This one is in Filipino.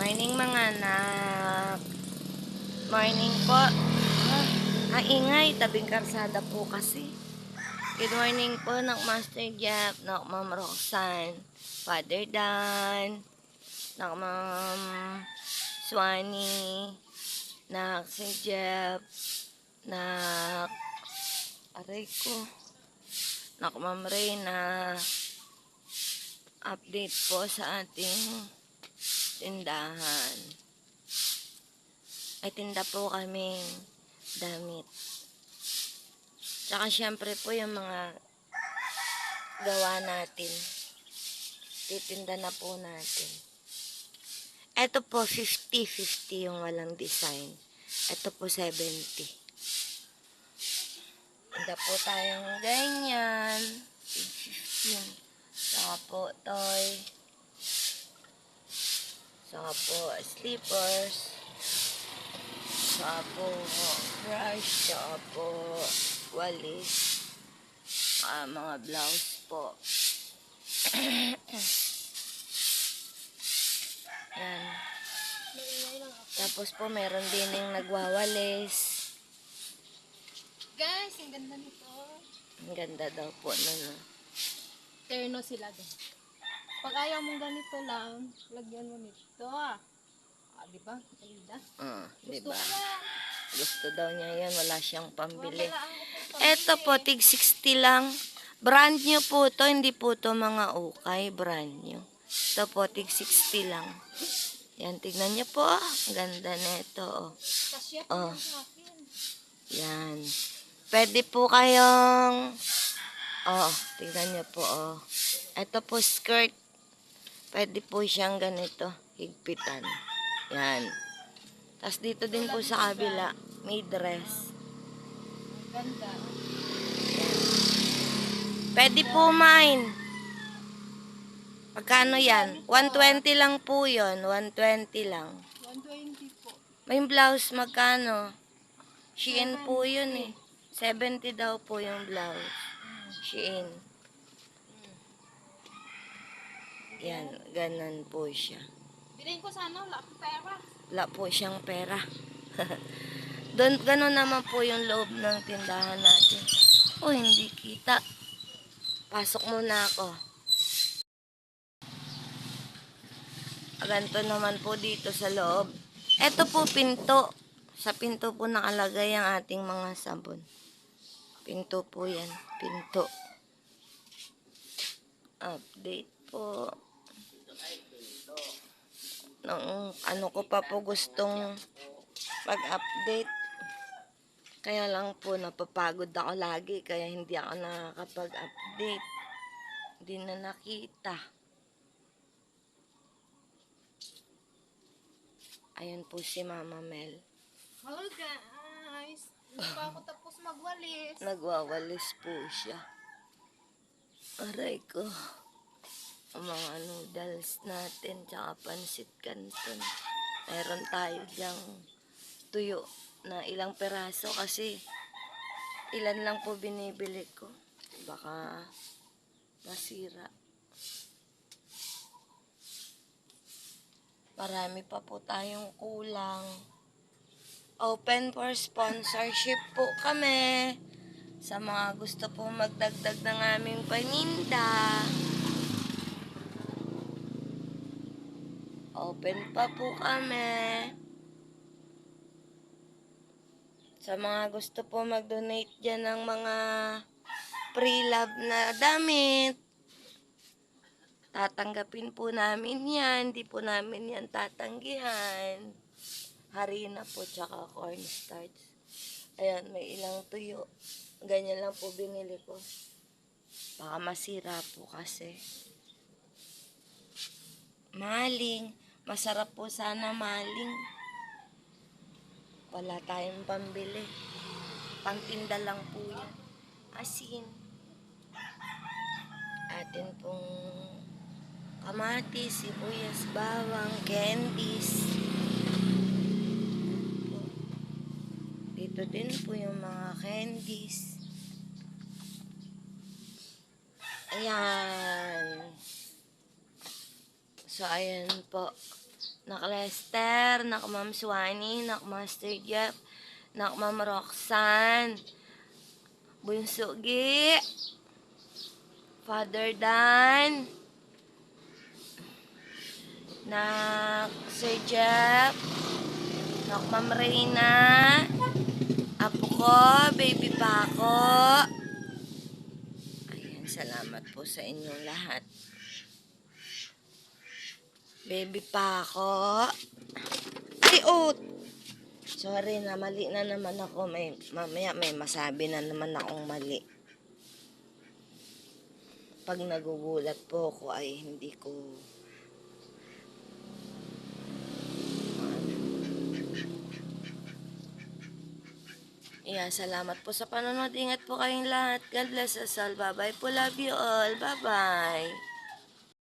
Morning mga anak. Morning po. Ah, ang ingay, tabing karsada po kasi. Good morning po, nak Master Jeff, nak Ma'am Roxanne, Father Dan, nak Ma'am Swanee, nak si Jeff, nak aray ko, nak Ma'am Reyna, update po sa ating tindahan. Ay tinda po kaming damit. Tsaka syempre po yung mga gawa natin. Titinda na po natin. Ito po 50-50 yung walang design. Ito po 70. Tinda po tayong ganyan. Slippers. Saka po brush. Saka po walis. Saka mga blouse po. Yan. Tapos po meron din yung nagwawalis. Guys, ang ganda nito. Ang ganda daw po ah. Terno sila guys. Pag ayaw mong ganito lang, lagyan mo nito ah. Di ba? Ah, Gusto diba? ko yan. Gusto daw niya yan. Wala siyang pambili. Eto po, tig 60 lang. Brand new po to, hindi po to mga ukay, brand new. Ito po, tig 60 lang. Yan, tignan niyo po. Ang ganda nito. Oh. Oh. Yan. Pwede po kayong... Oh, tignan niyo po. Oh. Ito po, skirt. Pwede po siyang ganito. Higpitan. Yan. Tapos dito din po sa kabila, may dress. Ganda. Pwede po mine. Pagkano yan? 120 lang po yon 120 lang. 120 po. May blouse, magkano? Shein po yun eh. 70 daw po yung blouse. Shein. Yan, ganun po siya. Bilhin ko sana, wala akong pera. Wala po siyang pera. Doon, ganun naman po yung loob ng tindahan natin. Oh, hindi kita. Pasok muna ako. Ganito naman po dito sa loob. Ito po pinto. Sa pinto po nakalagay ang ating mga sabon. Pinto po yan. Pinto. Update po. Nung ano ko pa po gustong pag-update. Kaya lang po napapagod ako lagi kaya hindi ako nakakapag-update. Hindi na nakita. Ayun po si Mama Mel. Hello guys. Hindi pa ako tapos magwalis. Nagwawalis po siya. Aray ko. Ang mga noodles natin, tsaka pansit canton. Meron tayo diyang tuyo na ilang peraso kasi ilan lang po binibili ko. Baka masira. Marami pa po tayong kulang. Open for sponsorship po kami. Sa mga gusto po magdagdag ng aming paninda. Open pa po kami. Sa mga gusto po mag-donate dyan ng mga pre-love na damit. Tatanggapin po namin yan. Hindi po namin yan tatanggihan. Harina po tsaka cornstarch. Ayan, may ilang tuyo. Ganyan lang po binili ko. Baka masira po kasi. Maling. Masarap po sana maling. Wala tayong pambili. Pangtinda lang po yan. Asin. Atin pong kamatis, sibuyas, bawang, candies. Dito din po yung mga candies. Ayan. So, ayan po. Nak Lester, nak Ma'am Swani, nak Master Jeff, nak Ma'am Roxanne, Bunso Gi, Father Dan, nak Sir Jeff, nak Ma'am Reyna, apo ko, baby pa ako. Ayan, salamat po sa inyong lahat. Baby pa ako. Ay, oh! Sorry na, mali na naman ako. May, mamaya may masabi na naman akong mali. Pag nagugulat po ako ay hindi ko... Yeah, salamat po sa panonood. Ingat po kayong lahat. God bless us all. Bye-bye po. Love you all. Bye-bye.